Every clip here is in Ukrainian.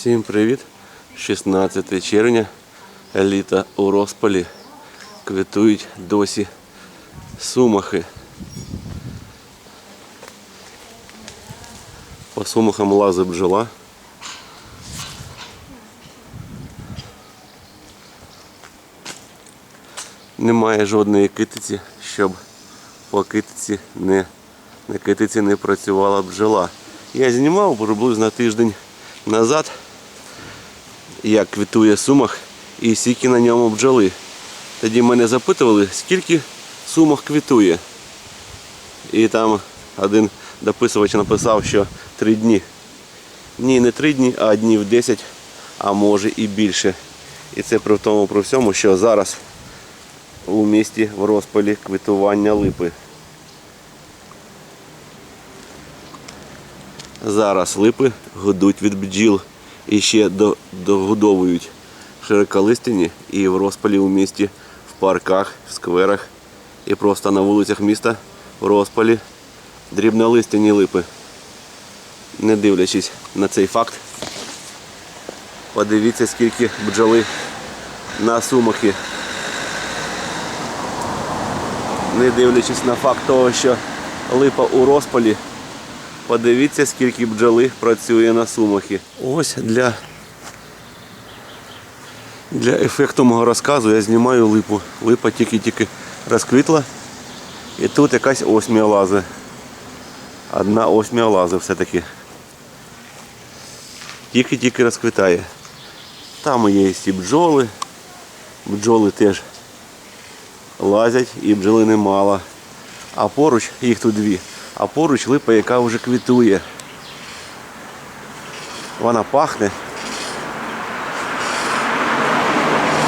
Всім привіт! 16 червня, літо у розпалі. Квітують досі сумахи. По сумахам лазить бджола. Немає жодної китиці, щоб по китиці не, на китиці не працювала бджола. Я знімав приблизно тиждень назад, як квітує сумах і скільки на ньому бджоли. Тоді мене запитували, скільки сумах квітує. І там один дописувач написав, що три дні. Ні, не три дні, а днів 10, а може і більше. І це при тому при всьому, що зараз у місті в розпалі квітування липи. Зараз липи гудуть від бджіл і ще до- догодовують широколистяні і в розпалі у місті, в парках, в скверах і просто на вулицях міста в розпалі дрібнолистяні липи. Не дивлячись на цей факт, подивіться, скільки бджоли на сумахи. Не дивлячись на факт того, що липа у розпалі, подивіться, скільки бджоли працює на сумахи. Ось для, для ефекту мого розказу я знімаю липу. Липа тільки-тільки розквітла. І тут якась осьмія лази. Одна осьмія лази все-таки. Тільки-тільки розквітає. Там є і бджоли. Бджоли теж лазять і бджоли немало. А поруч, їх тут дві, а поруч липа, яка вже квітує. Вона пахне.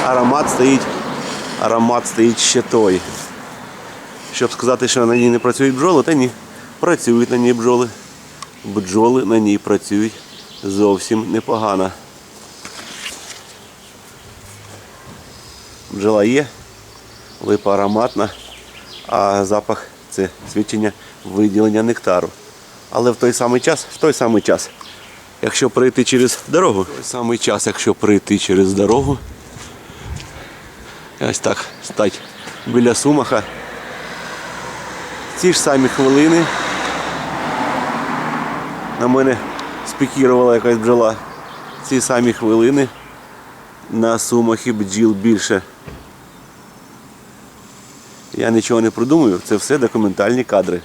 Аромат стоїть, аромат стоїть ще той. Щоб сказати, що на ній не працюють бджоли, та ні. Працюють на ній бджоли. Бджоли на ній працюють зовсім непогано. Бджола є, липа ароматна, а запах це свідчення виділення нектару. Але в той самий час, в той самий час, якщо пройти через дорогу, в той самий час, якщо пройти через дорогу, ось так стать біля сумаха. Ці ж самі хвилини на мене спікірувала якась бджола. Ці самі хвилини на сумахи бджіл більше. Я нічого не придумую, це все документальні кадри.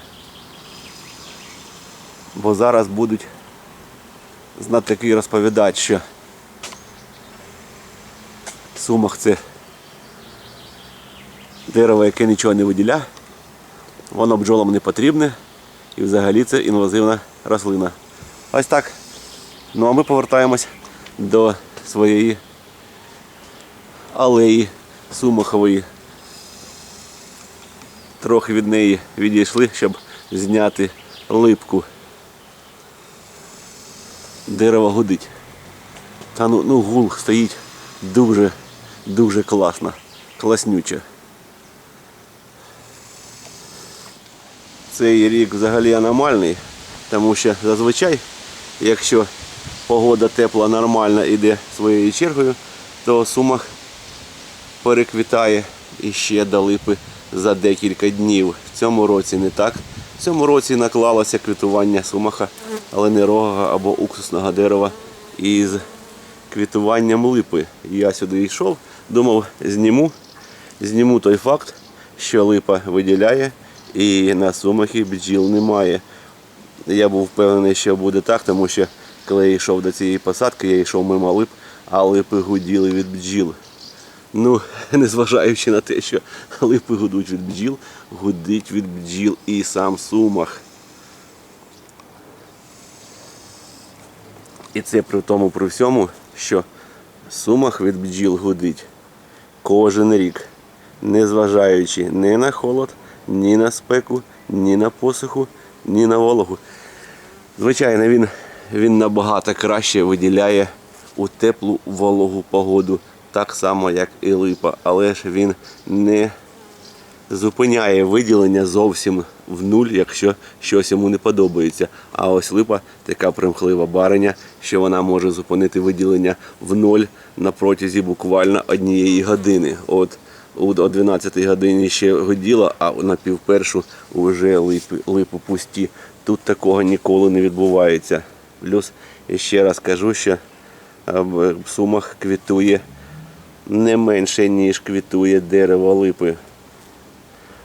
Бо зараз будуть знати такий розповідач, що сумах це дерево, яке нічого не виділя, воно бджолам не потрібне і взагалі це інвазивна рослина. Ось так. Ну а ми повертаємось до своєї алеї Сумахової. Трохи від неї відійшли, щоб зняти липку. Дерево гудить. Та ну, ну гул стоїть дуже, дуже класно, класнюче. Цей рік взагалі аномальний, тому що зазвичай, якщо погода тепла нормальна іде своєю чергою, то сумах переквітає і ще до липи за декілька днів. В цьому році не так. В цьому році наклалося квітування сумаха, але не рогого або уксусного дерева із квітуванням липи. Я сюди йшов, думав, зніму, зніму той факт, що липа виділяє і на сумахі бджіл немає. Я був впевнений, що буде так, тому що коли я йшов до цієї посадки, я йшов мимо лип, а липи гуділи від бджіл. Ну, незважаючи на те, що липи гудуть від бджіл, гудить від бджіл і сам сумах. І це при тому при всьому, що сумах від бджіл гудить кожен рік, незважаючи ні на холод, ні на спеку, ні на посуху, ні на вологу. Звичайно, він, він набагато краще виділяє у теплу вологу погоду, так само, як і липа, але ж він не зупиняє виділення зовсім в нуль, якщо щось йому не подобається. А ось липа така примхлива бариня, що вона може зупинити виділення в ноль на протязі буквально однієї години. От о 12 годині ще годіло, а на півпершу вже липи, липи пусті. Тут такого ніколи не відбувається. Плюс ще раз кажу, що в Сумах квітує не менше, ніж квітує дерево липи.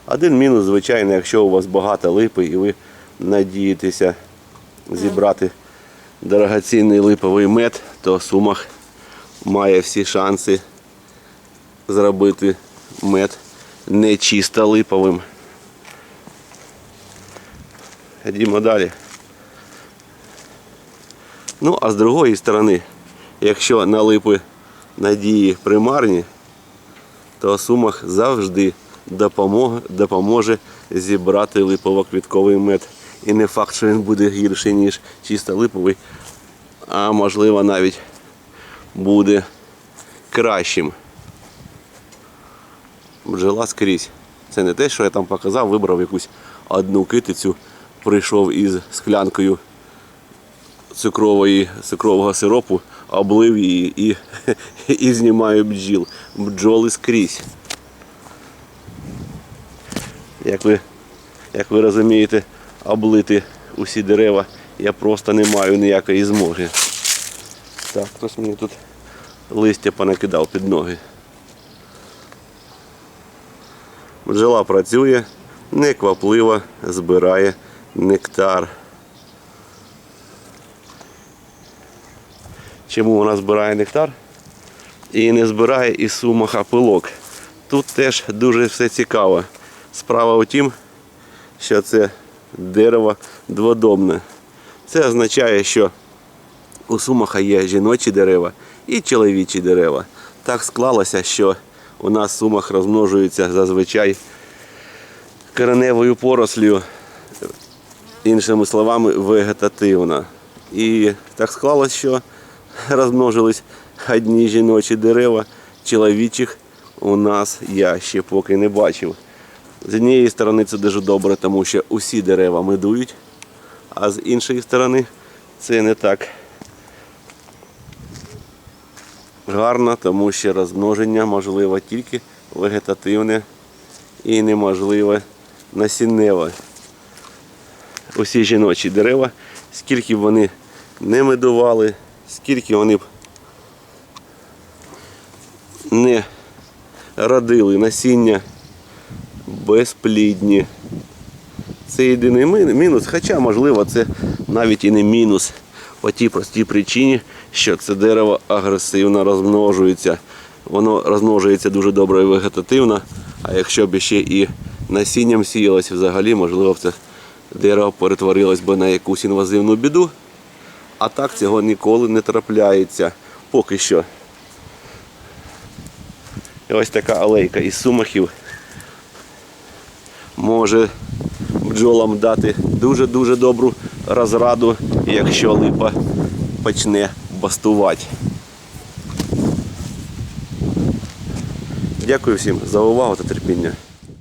Один мінус, звичайно, якщо у вас багато липи і ви надієтеся зібрати дорогоцінний липовий мед, то Сумах має всі шанси зробити мед не чисто липовим. Ходімо далі. Ну, а з другої сторони, якщо на липи надії примарні, то Сумах завжди допоможе, допоможе зібрати липово-квітковий мед. І не факт, що він буде гірший, ніж чисто липовий, а можливо навіть буде кращим. Бджола скрізь. Це не те, що я там показав, вибрав якусь одну китицю, прийшов із склянкою цукрової, цукрового сиропу, облив її і, і знімаю бджіл. Бджоли скрізь. Як ви, як ви розумієте, облити усі дерева я просто не маю ніякої змоги. Так, хтось мені тут листя понакидав під ноги. Бджола працює, неквапливо збирає нектар. Чому вона збирає нектар? І не збирає із сумаха пилок. Тут теж дуже все цікаво. Справа у тім, що це дерево дводомне. Це означає, що у сумаха є жіночі дерева і чоловічі дерева. Так склалося, що у нас сумах розмножується зазвичай кореневою порослю, іншими словами, вегетативно. І так склалося, що розмножились одні жіночі дерева, чоловічих у нас я ще поки не бачив. З однієї сторони це дуже добре, тому що усі дерева медують, а з іншої сторони це не так гарно, тому що розмноження можливо тільки вегетативне і неможливе насінневе. Усі жіночі дерева, скільки б вони не медували, скільки вони б не родили насіння безплідні. Це єдиний мінус, хоча, можливо, це навіть і не мінус по тій простій причині, що це дерево агресивно розмножується. Воно розмножується дуже добре і вегетативно, а якщо б ще і насінням сіялось, взагалі, можливо, це дерево перетворилось би на якусь інвазивну біду. А так цього ніколи не трапляється. Поки що. І ось така алейка із сумахів може бджолам дати дуже-дуже добру розраду, якщо липа почне бастувати. Дякую всім за увагу та терпіння.